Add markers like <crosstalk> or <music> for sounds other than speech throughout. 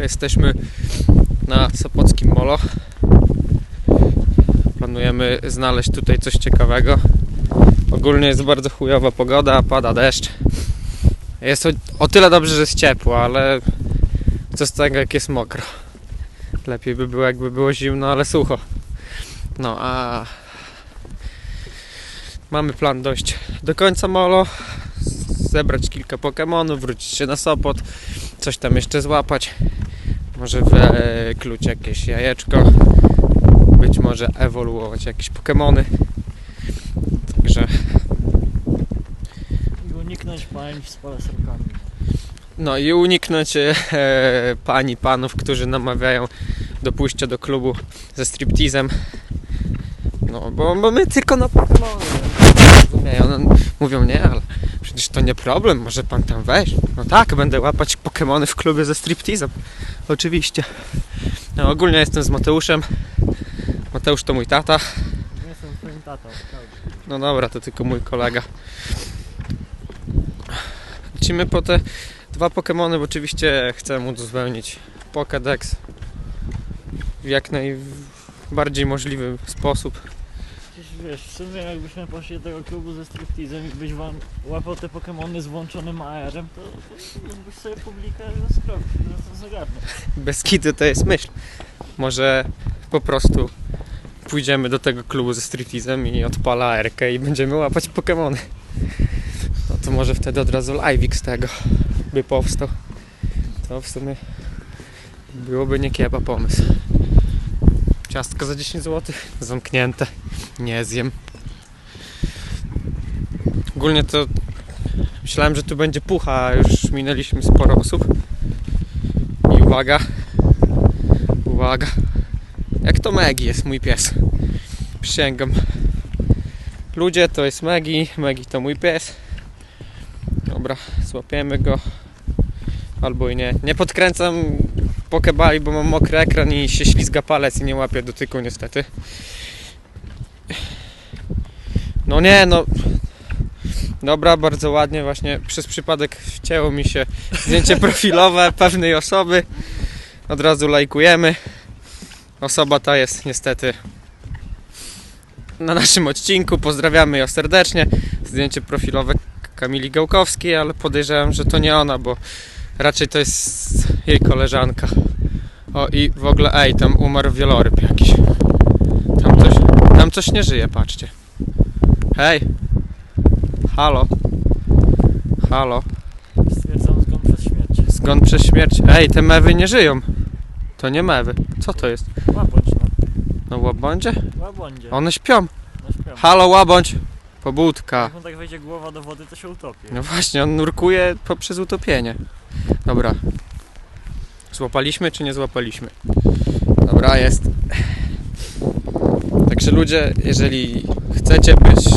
Jesteśmy na Sopockim Molo. Planujemy znaleźć tutaj coś ciekawego. Ogólnie jest bardzo chujowa pogoda, pada deszcz. Jest o, o tyle dobrze, że jest ciepło, ale co z tego jak jest mokro. Lepiej by było jakby było zimno, ale sucho. No a mamy plan dojść do końca molo, zebrać kilka Pokemonów, wrócić się na Sopot, coś tam jeszcze złapać. Może wykluć jakieś jajeczko, być może ewoluować jakieś Pokemony. Także I uniknąć pań z parasolkami. No i uniknąć e, pani, panów, którzy namawiają do pójścia do klubu ze striptizem. No, bo, bo my tylko na Pokemony. Rozumieją, no, mówią nie, ale przecież to nie problem, może pan tam wejść. No tak, będę łapać Pokemony w klubie ze striptizem. Oczywiście. No, ogólnie jestem z Mateuszem. Mateusz to mój tata. Nie jestem twoim tatą. tak. No dobra, to tylko mój kolega. Lecimy po te dwa Pokémony, bo oczywiście chcę móc uzupełnić Pokédex w jak najbardziej możliwy sposób. Wiesz, w sumie jakbyśmy poszli do tego klubu ze striptizem i byś wam łapał te Pokemony z włączonym AR-em, to, to mógłbyś sobie publikę rozkropić, no to. Bez kitu to jest myśl. Może po prostu pójdziemy do tego klubu ze striptizem i odpala ARK i będziemy łapać Pokémony. No to może wtedy od razu live'ik z tego by powstał. To w sumie byłoby nie kieba pomysł. Ciastko za 10 zł, zamknięte, nie zjem. Ogólnie to myślałem, że tu będzie pucha, a już minęliśmy sporo osób. I uwaga, uwaga, jak to Megi jest mój pies. Przysięgam. Ludzie to jest Megi, Megi to mój pies. Dobra, złapiemy go. Albo i nie. Nie podkręcam pokebali, bo mam mokry ekran i się ślizga palec i nie łapię dotyku niestety. No nie, no. Dobra, bardzo ładnie właśnie przez przypadek wcięło mi się zdjęcie <laughs> profilowe pewnej osoby. Od razu lajkujemy. Osoba ta jest niestety na naszym odcinku. Pozdrawiamy ją serdecznie. Zdjęcie profilowe Kamili Gałkowskiej, ale podejrzewam, że to nie ona, bo raczej to jest jej koleżanka. O i w ogóle, ej, tam umarł wieloryb jakiś. Tam coś, tam coś nie żyje, patrzcie. Hej! Halo? Halo? Stwierdzam zgon przez śmierć. Zgon przez śmierć. Ej, te mewy nie żyją. To nie mewy. Co to jest? Łabądź no, No łabądzie? łabądzie. One śpią. No śpią. Halo łabądź! Pobudka. Jak mu tak wejdzie głowa do wody, to się utopi. No właśnie, on nurkuje poprzez utopienie. Dobra. Złapaliśmy czy nie złapaliśmy? Dobra, jest. Także ludzie, jeżeli chcecie być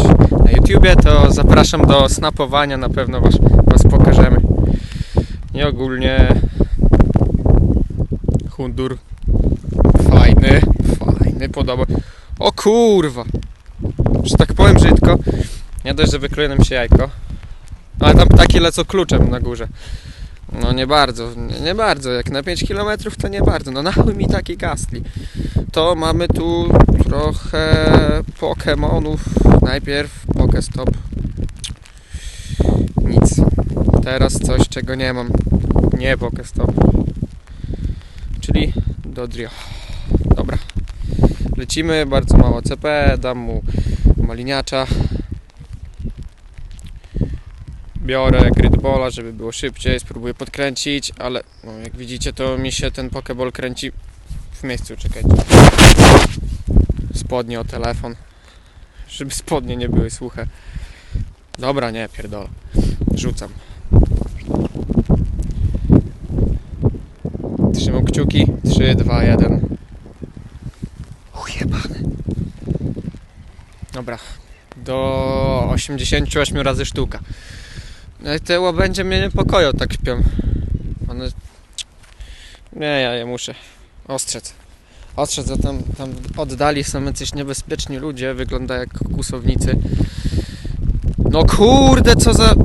na YouTubie, to zapraszam do snapowania, na pewno was, was pokażemy. I ogólnie Hundur fajny, fajny, podoba. O kurwa! Że tak powiem brzydko, nie dość, że wykluje nam się jajko, ale tam takie lecą kluczem na górze. No nie bardzo, nie, nie bardzo. Jak na 5 km to nie bardzo. No na chuj mi taki gastli. To mamy tu trochę Pokemonów. Najpierw Pokestop. Nic. Teraz coś, czego nie mam. Nie Pokestop. Czyli Dodrio. Dobra. Lecimy, bardzo mało CP, dam mu maliniacza. Biorę gridbola, żeby było szybciej, spróbuję podkręcić, ale no, jak widzicie to mi się ten pokeball kręci w miejscu, czekajcie. Spodnie o telefon, żeby spodnie nie były suche. Dobra, nie, pierdolę. Rzucam. Trzymam kciuki. 3, 2, 1. Ujebany. Dobra. Do 88 razy sztuka. No i te łabędzie mnie niepokoją, tak śpią. One... Nie, ja je muszę ostrzec. Ostrzec, a tam, tam oddali są jacyś niebezpieczni ludzie, wygląda jak kłusownicy. No kurde, co za...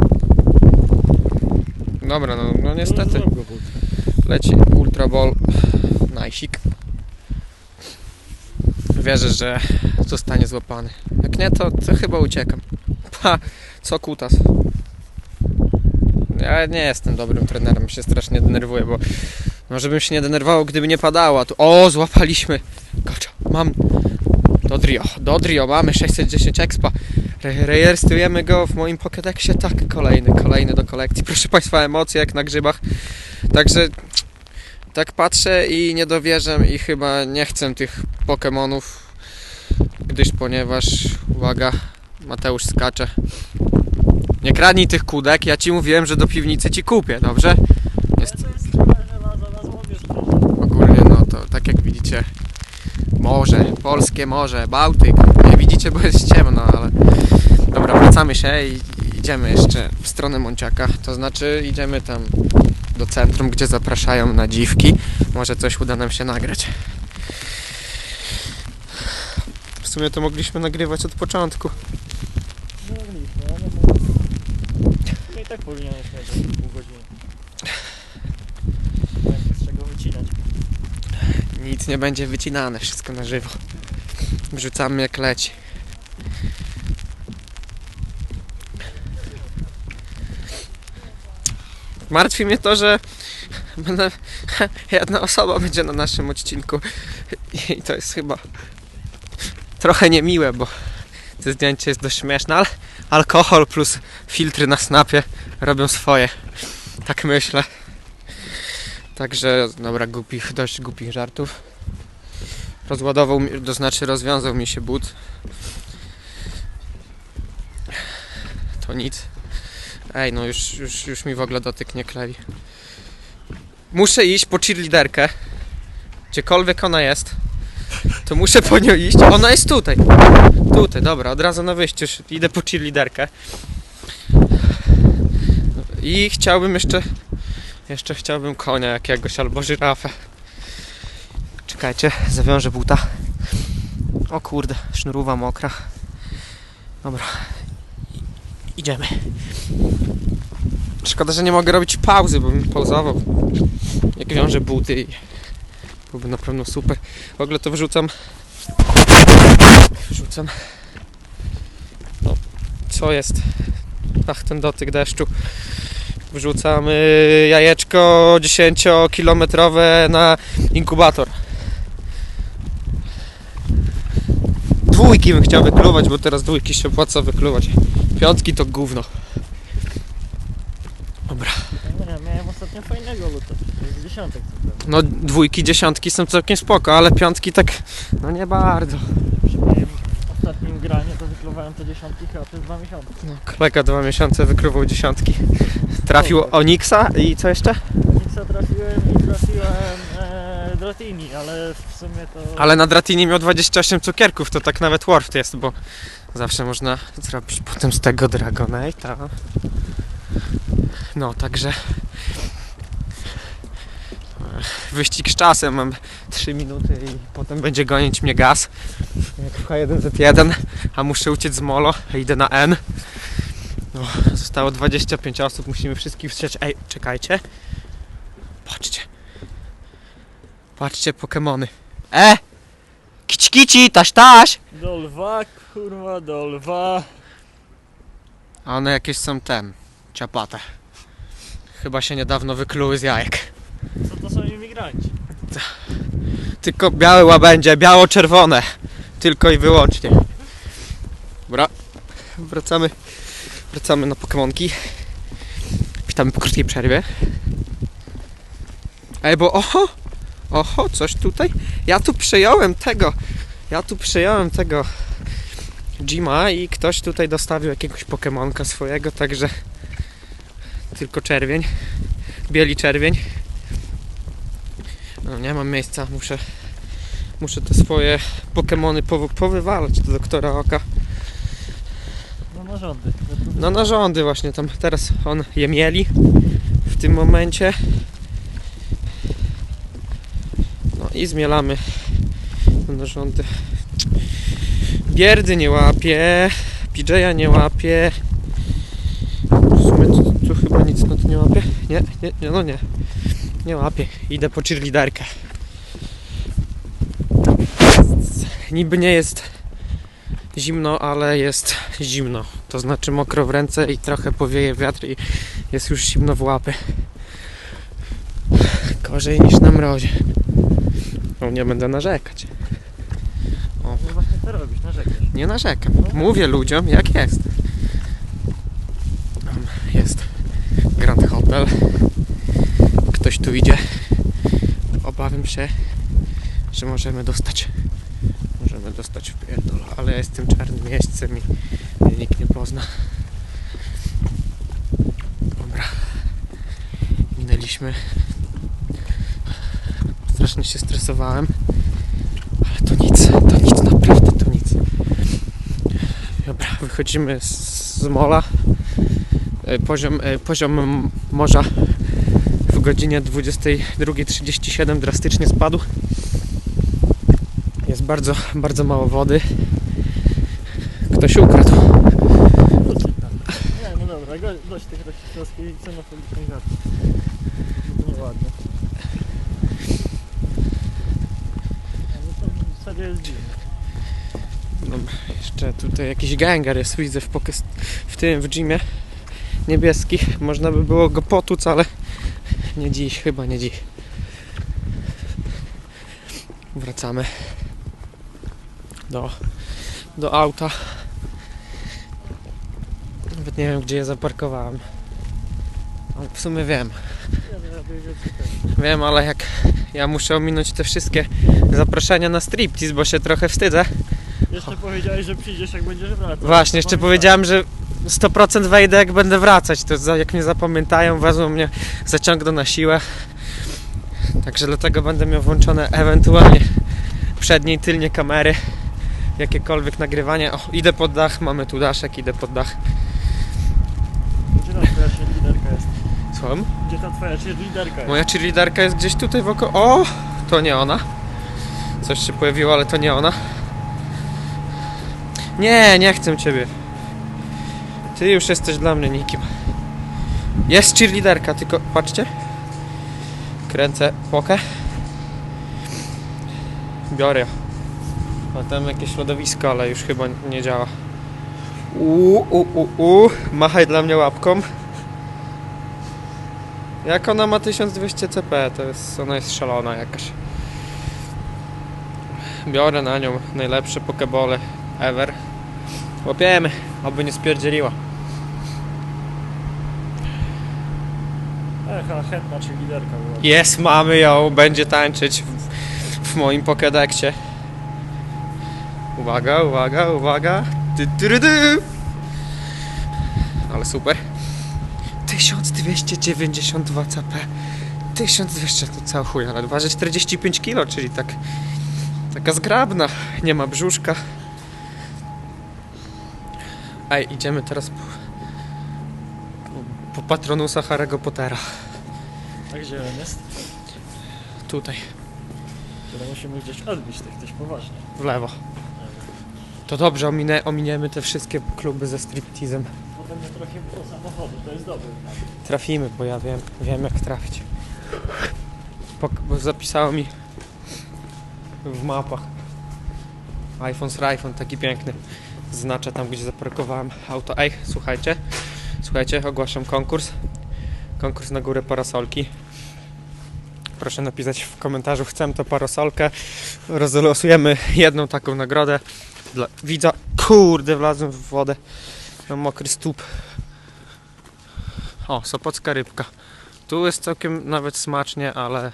Dobra, no, no niestety. Zrób go, Wódz. Leci Ultra Ball. Najsik. Wierzę, że zostanie złapany. Jak nie, to, to chyba uciekam. Ha, co kutas. Ja nie jestem dobrym trenerem, się strasznie denerwuję, bo może bym się nie denerwował, gdyby nie padała. Tu... O, złapaliśmy. Kocza, mam. Dodrio, Dodrio, mamy 610 expa. Re- rejestrujemy go w moim Pokédexie. Tak, kolejny, kolejny do kolekcji. Proszę Państwa, emocje jak na grzybach. Także tak patrzę i nie dowierzam i chyba nie chcę tych Pokémonów, gdyż ponieważ, uwaga, Mateusz skacze. Nie kradnij tych kudek, ja Ci mówiłem, że do piwnicy Ci kupię, dobrze? Jest, ogólnie no to tak jak widzicie morze, polskie morze, Bałtyk nie widzicie bo jest ciemno, ale dobra wracamy się i i idziemy jeszcze w stronę Monciaka, to znaczy idziemy tam do centrum, gdzie zapraszają na dziwki może coś uda nam się nagrać w sumie to mogliśmy nagrywać od początku No i tak powinieneś mieć pół godziny. Będzie z czego wycinać. nic nie będzie wycinane, wszystko na żywo wrzucamy jak leci Martwi mnie to, że będę, <laughs> jedna osoba będzie na naszym odcinku i to jest chyba trochę niemiłe, bo to zdjęcie jest dość śmieszne, ale alkohol plus filtry na snapie robią swoje. Tak myślę. Także, dobra, głupich, dość głupich żartów. Rozładował, to znaczy rozwiązał mi się but. To nic. Ej, no już, już, już mi w ogóle dotyk nie klei. Muszę iść po cheerleaderkę. Gdziekolwiek ona jest. To muszę po nią iść. Ona jest tutaj. Tutaj, dobra, od razu na wyjściu idę po cheerleaderkę. I chciałbym jeszcze... Jeszcze chciałbym konia jakiegoś albo żyrafę. Czekajcie, zawiążę buta. O kurde, sznurowa mokra. Dobra. Idziemy. Szkoda, że nie mogę robić pauzy, bo bym pauzował. Jak wiążę buty i byłby na pewno super. W ogóle to wrzucam. Wrzucam. No, co jest? Ach, ten dotyk deszczu. Wrzucam y, jajeczko 10-kilometrowe na inkubator. Dwójki bym chciał wykluwać, bo teraz dwójki się opłaca wykluwać. Piątki to gówno. Dobra. Nie, miałem ostatnio fajnego luta. Dziesiątek. No dwójki, dziesiątki są całkiem spoko, ale piątki tak no nie bardzo. Przy moim ostatnim graniu to wykluwałem te dziesiątki chyba przez dwa miesiące. No, kolega dwa miesiące wykrywał dziesiątki. Trafił Onixa i co jeszcze? Nixa trafiłem i trafiłem e, Dratini, ale w sumie to... Ale na Dratini miał 28 cukierków, to tak nawet worth jest, bo zawsze można zrobić potem z tego Dragonate'a. No, także wyścig z czasem, mam 3 minuty i potem będzie gonić mnie gaz. Jak w H1Z1, a muszę uciec z Molo, idę na N. No, zostało 25 osób, musimy wszystkich wstrzeć. Ej, czekajcie. Patrzcie. Patrzcie, Pokemony. E! Kici kici, taś taś! Do lwa, kurwa, do lwa. A one jakieś są ten, ciapate. Chyba się niedawno wykluły z jajek. Imigranci? Tylko białe łabędzie, biało-czerwone. Tylko i wyłącznie. Dobra, wracamy. Wracamy na Pokemonki. Witamy po krótkiej przerwie. Ej, bo oho! Oho, coś tutaj? Ja tu przejąłem tego. Ja tu przejąłem tego Jima i ktoś tutaj dostawił jakiegoś Pokemonka swojego, także tylko czerwień. Bieli czerwień. No nie mam miejsca, muszę muszę te swoje Pokemony powy- powywalać do doktora Oka. No narządy. No narządy właśnie tam teraz on je mieli w tym momencie. No i zmielamy narządy. Bierdy nie łapie, PJ'a nie łapie. W sumie tu, tu chyba nic na to nie łapie. Nie, nie, nie, no nie. Nie łapię. Idę po cheerleaderkę. Niby nie jest zimno, ale jest zimno. To znaczy mokro w ręce i trochę powieje wiatr i jest już zimno w łapy. Gorzej niż na mrozie. No nie będę narzekać. No właśnie to robisz, narzekasz. Nie narzekam. Mówię ludziom jak jest. Jest Grand Hotel. Tu idzie. Obawiam się, że możemy dostać. Możemy dostać w pierdol, ale ja jestem czarnym jeźdźcem i mnie nikt nie pozna. Dobra. Minęliśmy. Strasznie się stresowałem. Ale to nic, to nic, naprawdę to nic. Dobra, wychodzimy z, z mola. E, Poziom, e, poziom morza godzinie 22.37 drastycznie spadł. Jest bardzo, bardzo mało wody. Ktoś ukradł. Nie, no dobra, dość tych żartów. No to nieładnie. No to w zasadzie jest dziwne. Dobra, jeszcze tutaj jakiś ganger jest, widzę w, w tym, w gymie niebieski. Można by było go potuc, ale nie dziś, chyba nie dziś. Wracamy do, do auta. Nawet nie wiem, gdzie je zaparkowałem. Ale w sumie wiem. Wiem, ale jak ja muszę ominąć te wszystkie zaproszenia na striptease, bo się trochę wstydzę. Jeszcze powiedziałeś, że przyjdziesz jak będziesz wracał. Właśnie, jeszcze powiedziałem, że 100% wejdę jak będę wracać. To jak mnie zapamiętają, wezmą mnie, zaciągną na siłę. Także dlatego będę miał włączone ewentualnie przednie i tylnie kamery. Jakiekolwiek nagrywanie. O, idę pod dach, mamy tu daszek, idę pod dach. Gdzie ta twoja cheerleaderka jest? Słucham? Gdzie ta twoja cheerleaderka jest? Moja cheerleaderka jest gdzieś tutaj wokół. O! To nie ona. Coś się pojawiło, ale to nie ona. Nie, nie chcę ciebie. Ty już jesteś dla mnie nikim. Jest cheerleaderka, tylko patrzcie. Kręcę pokę. Biorę ją. Ma tam jakieś lodowisko, ale już chyba nie działa. Uuu, u, u, u. Machaj dla mnie łapką. Jak ona ma 1200 CP, to jest, ona jest szalona jakaś. Biorę na nią najlepsze pokebole ever. Łapiemy, oby nie spierdzieliła. Cheerleaderka była. Jest, mamy ją, będzie tańczyć w, w moim pokedekcie. Uwaga, uwaga, uwaga. Ty, ty, ty. Ale super. 1292 CP. 1200 to cały chuj, ale waży 45 kg, czyli tak taka zgrabna. Nie ma brzuszka. Ej, idziemy teraz po, po, po patronusa Harry'ego Pottera. A gdzie on jest? Tutaj. Które musimy gdzieś odbić tych też poważnie. W lewo. To dobrze, ominę, ominiemy te wszystkie kluby ze striptizem. Potem nie trochę do samochodu, to jest dobry. Trafimy, bo ja wiem, wiem jak trafić. Pok- bo zapisało mi w mapach. iPhone z iPhone, taki piękny. Znaczę tam, gdzie zaparkowałem auto. Ej, słuchajcie, słuchajcie, ogłaszam konkurs. Konkurs na górę parasolki. Proszę napisać w komentarzu, chcę to parasolkę. Rozlosujemy jedną taką nagrodę dla widza. Kurde, wlazłem w wodę. Mam mokry stóp. O, sopocka rybka. Tu jest całkiem nawet smacznie, ale,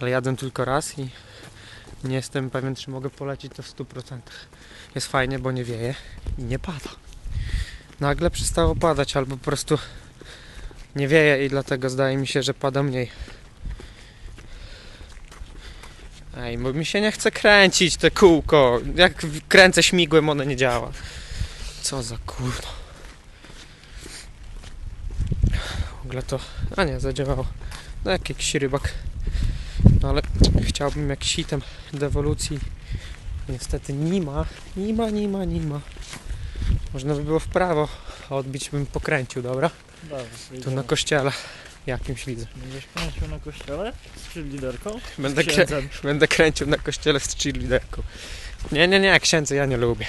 ale jadę tylko raz i nie jestem pewien, czy mogę polecić to w 100%. Jest fajnie, bo nie wieje i nie pada. Nagle przestało padać, albo po prostu nie wieje i dlatego zdaje mi się, że pada mniej. Ej, bo mi się nie chce kręcić te kółko. Jak kręcę śmigłem, one nie działa. Co za kurno. W ogóle to... A nie, zadziałało. No jak jakiś rybak. No ale chciałbym jakiś item do ewolucji. Niestety nie ma. Nie ma, nie ma, nie ma. Można by było w prawo. a Odbić bym pokręcił, dobra? Dobra, Tu na kościele. Jakimś widzę. Będziesz kręcił na kościele z cheerleaderką? Będę, krę- <laughs> będę kręcił na kościele z cheerleaderką. Nie, nie, nie, księdza ja nie lubię.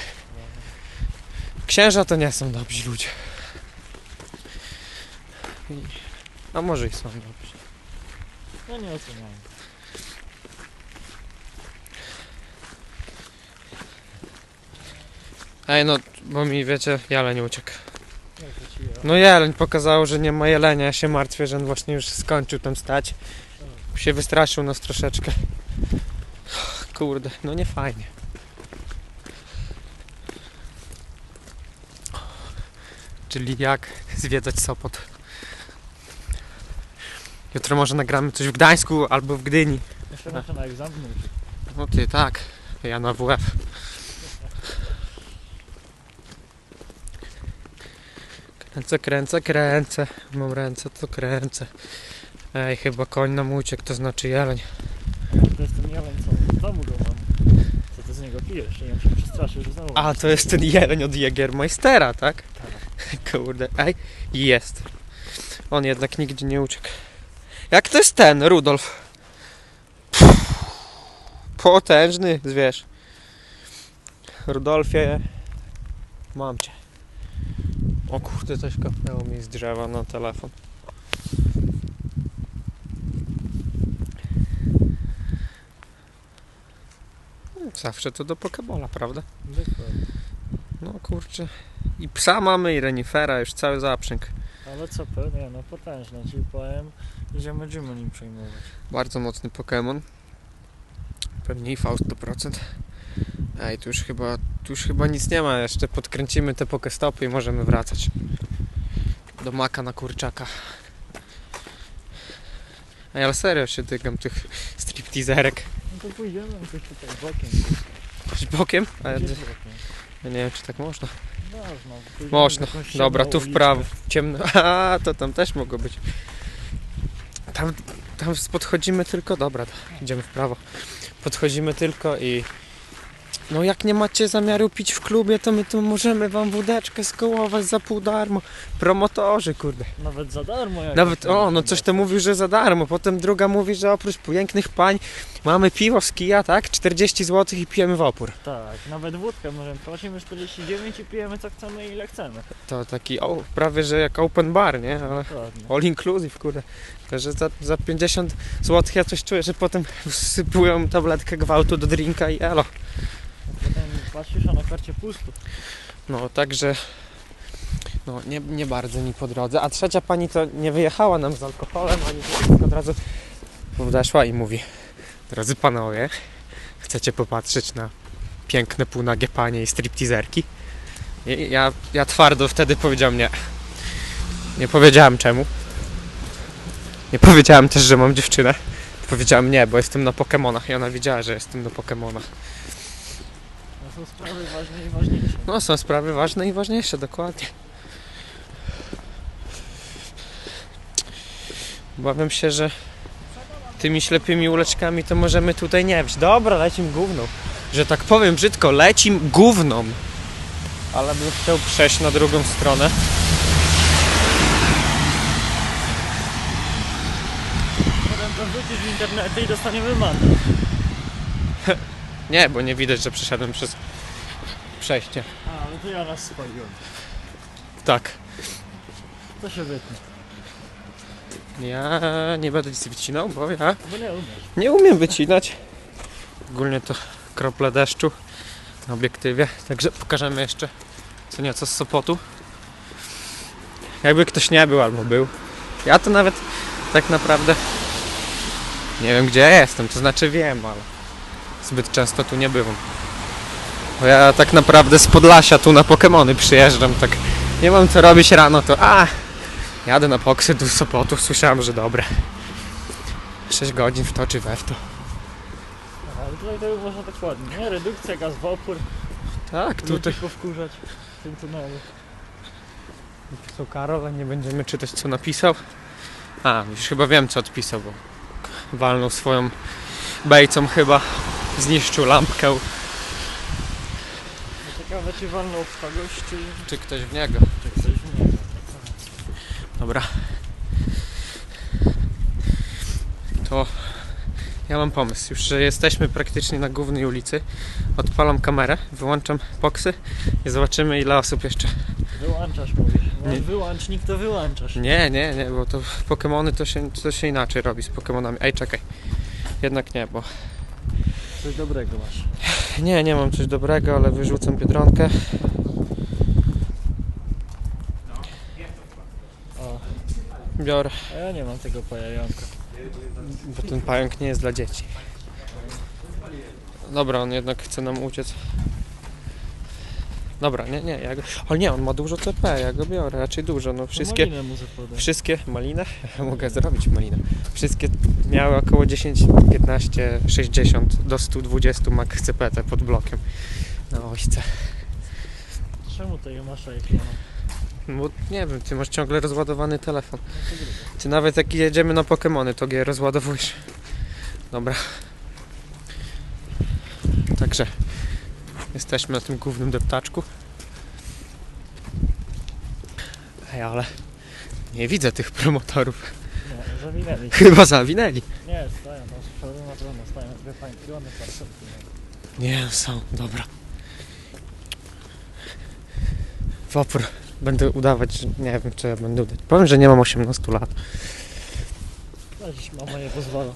Księża to nie są dobrzy ludzie. A może i są dobrzy. No nie oceniam. Ej no, bo mi wiecie, jeleń uciekł. Jak to ci ja? No jeleń pokazało, że nie ma jelenia, ja się martwię, że on właśnie już skończył tam stać. Się wystraszył nas troszeczkę. Kurde, no nie fajnie. Czyli jak zwiedzać Sopot. Jutro może nagramy coś w Gdańsku albo w Gdyni. Jeszcze na egzamin. No ty tak, ja na WF. Kręcę, kręcę, kręcę. Mam ręce, to kręcę. Ej, chyba koń nam uciekł, to znaczy jeleń. To jest ten jeleń, co w domu go mam. Co ty z niego pijesz? On się przestraszył, że znowu... A, to jest ten jeleń od Jägermeistera, tak? Kurde, ej, jest. On jednak nigdzie nie uciekł. Jak to jest ten, Rudolf? Potężny zwierz. Rudolfie, mam cię. O kurde, coś kapnęło mi z drzewa na telefon. Zawsze to do Pokebola, prawda? Dokładnie. No kurczę. I psa mamy, i renifera, już cały zaprzęg. Ale co pewnie, no potężne ci powiem. Idziemy, będziemy nim przejmować. Bardzo mocny Pokémon. Pewnie i V 100%. Ej, tu już chyba, tu już chyba nic nie ma jeszcze. Podkręcimy te pokestopy i możemy wracać. Do maka na kurczaka. Ej, ale serio się dygam tych stripteaserek. No to pójdziemy jakoś tutaj bokiem. Chodź bokiem? A ja, ja nie wiem, czy tak można. Można. Można. Dobra, tu w prawo. Ciemno. <laughs> A, to tam też mogło być. Tam, tam podchodzimy tylko. Dobra, idziemy w prawo. Podchodzimy tylko i. No jak nie macie zamiaru pić w klubie, to my tu możemy wam wódeczkę skołować za pół darmo. Promotorzy, kurde. Nawet za darmo jak Nawet, o, no coś to mówił, że za darmo. Potem druga mówi, że oprócz pięknych pań mamy piwo z kija, tak? 40 zł i pijemy w opór. Tak, nawet wódkę możemy. Płacimy 49 i pijemy co chcemy i ile chcemy. To taki, o, prawie że jak open bar, nie? Ale Dokładnie. All inclusive, kurde. Tylko, że za, za 50 zł ja coś czuję, że potem <laughs> wsypują tabletkę gwałtu do drinka i elo. Potem patrzysz, a na karcie pusto. No, także no, nie, nie bardzo mi po drodze. A trzecia pani to nie wyjechała nam z alkoholem, ani tylko od razu podeszła i mówi Drodzy panowie, chcecie popatrzeć na piękne półnagie panie i stripteaserki? I ja, ja twardo wtedy powiedziałem nie. Nie powiedziałem czemu. Nie powiedziałem też, że mam dziewczynę. Powiedziałem nie, bo jestem na Pokemonach i ona wiedziała, że jestem na Pokemonach. Są sprawy ważne i ważniejsze. No, są sprawy ważne i ważniejsze, dokładnie. Obawiam się, że tymi ślepymi uleczkami to możemy tutaj nie wejść. Dobra, lecim gówną. Że tak powiem brzydko, lecim gówną. Ale bym chciał przejść na drugą stronę. Potem to wrzucisz w internety i dostaniemy mandat. <laughs> Nie, bo nie widać, że przeszedłem przez przejście. A, ale to ja raz spaliłem. Tak. To się wytnie. Ja nie będę nic wycinał, bo ja Bo nie umiesz. Nie umiem wycinać. Ogólnie to krople deszczu na obiektywie. Także pokażemy jeszcze co nieco z Sopotu. Jakby ktoś nie był albo był. Ja to nawet tak naprawdę nie wiem gdzie ja jestem, to znaczy wiem, ale zbyt często tu nie bywam. Bo ja tak naprawdę z Podlasia tu na Pokemony przyjeżdżam, tak nie mam co robić rano, to a jadę na poksy do Sopotu, słyszałem, że dobre. 6 godzin w to czy we w to. Ale tutaj to można tak ładnie, nie? Redukcja, gaz w opór, Tak, tutaj tutaj powkurzać w tym tunelu. napisał Karol, ale nie będziemy czytać co napisał. A, już chyba wiem co odpisał, bo walnął swoją bejcą chyba, zniszczył lampkę, No ciekawe czy walnął w kogoś, czy, czy ktoś w niego. czy ktoś w niego. Dobra. to ja mam pomysł. Już że jesteśmy praktycznie na głównej ulicy. Odpalam kamerę, wyłączam boksy i zobaczymy ile osób jeszcze. Wyłączasz mówisz. Nie. Nie. Wyłącznik to wyłączasz. Nie, nie, nie, bo to Pokemony to się, to się inaczej robi z Pokemonami. Ej, czekaj. Jednak nie, bo Coś dobrego masz. Nie, nie mam coś dobrego, ale wyrzucam biedronkę. O, Biorę, a ja nie mam tego pojająka. bo ten pająk nie jest dla dzieci. Dobra, on jednak chce nam uciec. Dobra, nie, nie, ja go... O nie, on ma dużo CP, ja go biorę, raczej dużo, no wszystkie... Malinę mu. Wszystkie malinę? <laughs> Mogę zrobić malinę. Wszystkie miały około 10, 15, 60 do 120 max CPT pod blokiem. Na ośce. Czemu tej masz jak? Bo nie wiem, ty masz ciągle rozładowany telefon. No to. Ty nawet jak jedziemy na Pokemony, to je rozładowujesz. Dobra. Także jesteśmy na tym głównym deptaczku. Ej, ale nie widzę tych promotorów. Nie, zawinęli. Chyba zawinęli. Nie, stoją tam z przodu na pewno, stoją dwie pańki, one parcelki. Nie, są, dobra. W opór. Będę udawać, że nie wiem, co ja będę udać. Powiem, że nie mam 18 lat. No dziś mama nie pozwala.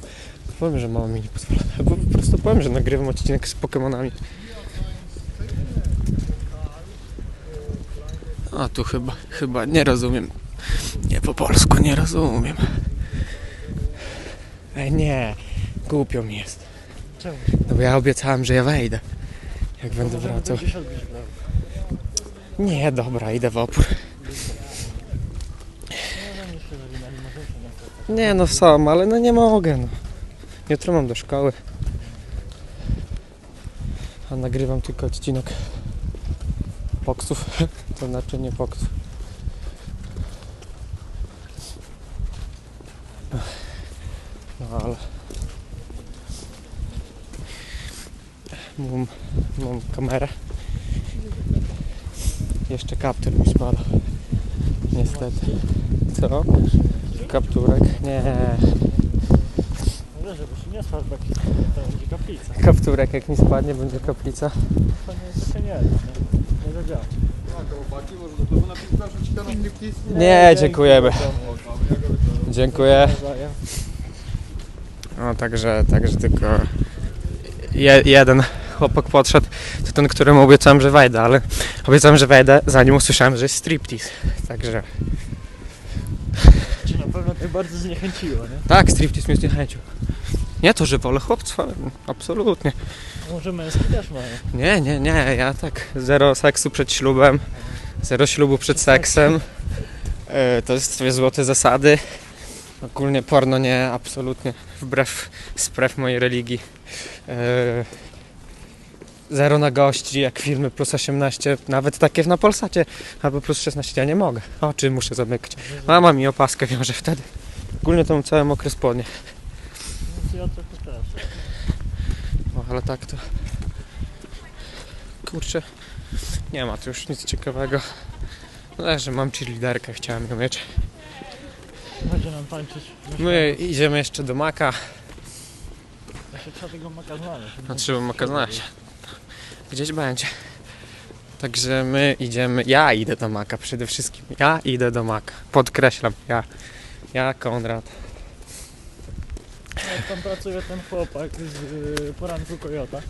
Powiem, że mama mi nie pozwala. Po prostu powiem, że nagrywam odcinek z Pokemonami. A tu chyba, chyba nie rozumiem. Nie po polsku nie rozumiem. Ej, nie. Głupio mi jest. Czemu? No bo ja obiecałem, że ja wejdę. Jak będę Możemy wracał. Nie, dobra, idę w opór. No, no. Nie no sam, ale no nie mogę no. Jutro mam do szkoły. A nagrywam tylko odcinek poksów. <laughs> To znaczy nie poksów. No ale... Mam, mam kamerę. Jeszcze kaptur mi spada. Niestety. Co? Kapturek? Nie. No żeby się nie spadł, bo to będzie kaplica. Kapturek jak mi spadnie będzie kaplica. To nie, to się nie nie? Nie dziękujemy. Dziękuję. No także, także tylko je, jeden chłopak podszedł, to ten, któremu obiecałem, że wejdę, ale obiecałem, że wejdę, zanim usłyszałem, że jest striptease. Także Cię na pewno to bardzo zniechęciło, nie? tak, striptease mnie zniechęcił. Nie to, że wolę chłopców, ale absolutnie. Może męski też mają. Nie, nie, nie, ja tak zero seksu przed ślubem, zero ślubu przed seksem. E, To jest dwie złote zasady. Ogólnie porno nie, absolutnie, wbrew, wbrew mojej religii. E, Zero na gości, jak filmy plus 18, nawet takie na Polsacie, albo plus 16, ja nie mogę. Oczy muszę zamykać. Mama mi opaskę wiąże wtedy. Ogólnie to mam cały mokry spodnie, ja trochę też. no, ale tak to... Kurczę, nie ma tu już nic ciekawego. No, że mam cheerleaderkę, chciałem ją mieć. Będzie nam tańczyć. My idziemy jeszcze do Maka. Jeszcze trzeba tego maka znaleźć. No trzeba Maka znaleźć. Gdzieś będzie. Także my idziemy, ja idę do Maka przede wszystkim. Ja idę do Maka. Podkreślam, ja. Ja, Konrad. Jak tam pracuje ten chłopak z y, poranku Kojota.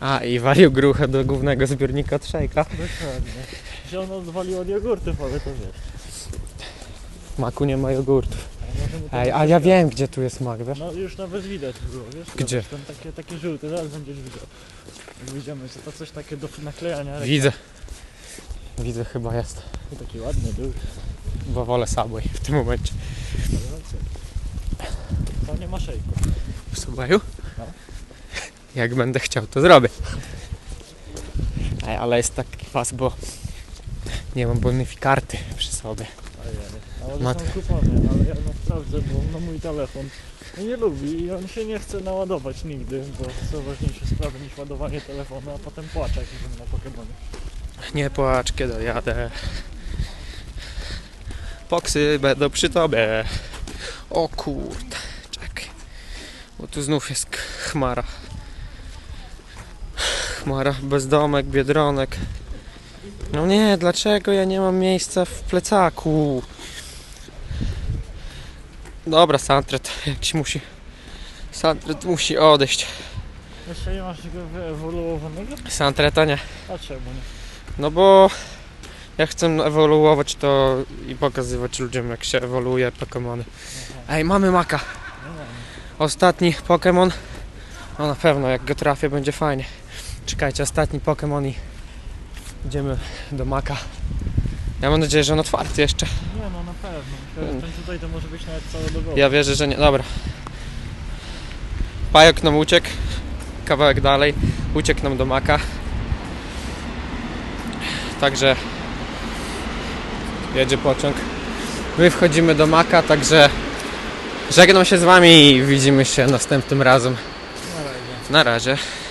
A, i walił gruchę do głównego zbiornika od szejka. Dokładnie. Że on odwalił od jogurtów, ale to wiesz. Maku nie ma jogurtów. Ale może mu to Ej, a ja wiem, gdzie tu jest Mak, wiesz? No już nawet widać było, wiesz? Gdzie? Zobacz, Ten takie, takie żółte, zaraz będziesz widział. Jak wyjdziemy, to, coś takie do naklejania. Widzę. Widzę chyba jest. Taki ładny był. Bo wolę Subway w tym momencie. Tam nie ma szejku. W Subwayu? No. Jak będę chciał, to zrobię. Ej, ale jest taki pas, bo nie mam bonifikarty przy sobie. Ojej. A one Mat- są kupony, ale ja no sprawdzę, bo na mój telefon nie lubi i on się nie chce naładować nigdy, bo są ważniejsze sprawy niż ładowanie telefonu, a potem płacze jak idziemy na Pokemonie. Nie płacz, kiedy jadę. Poksy będą przy tobie. O kurde. Bo tu znów jest chmara. Chmara, bezdomek, biedronek. No nie, dlaczego ja nie mam miejsca w plecaku? Dobra, Santret jakiś musi. Santret musi odejść. Jeszcze nie masz tego wyewoluowanego? Santreta nie. A czemu nie? No bo ja chcę ewoluować to i pokazywać ludziom jak się ewoluuje Pokemony. Aha. Ej, mamy maka. Ostatni Pokémon. No na pewno, jak go trafię, będzie fajnie. Czekajcie, ostatni Pokémon i idziemy do Maka. Ja mam nadzieję, że on otwarty jeszcze. Nie no na pewno. Myślę, że Ten tutaj to może być nawet całodobowy. Ja wierzę, że nie. Dobra. Pajok nam uciekł. Kawałek dalej. Uciekł nam do Maka. Także jedzie pociąg. My wchodzimy do Maka, także żegnam się z wami i widzimy się następnym razem. Na razie. Na razie.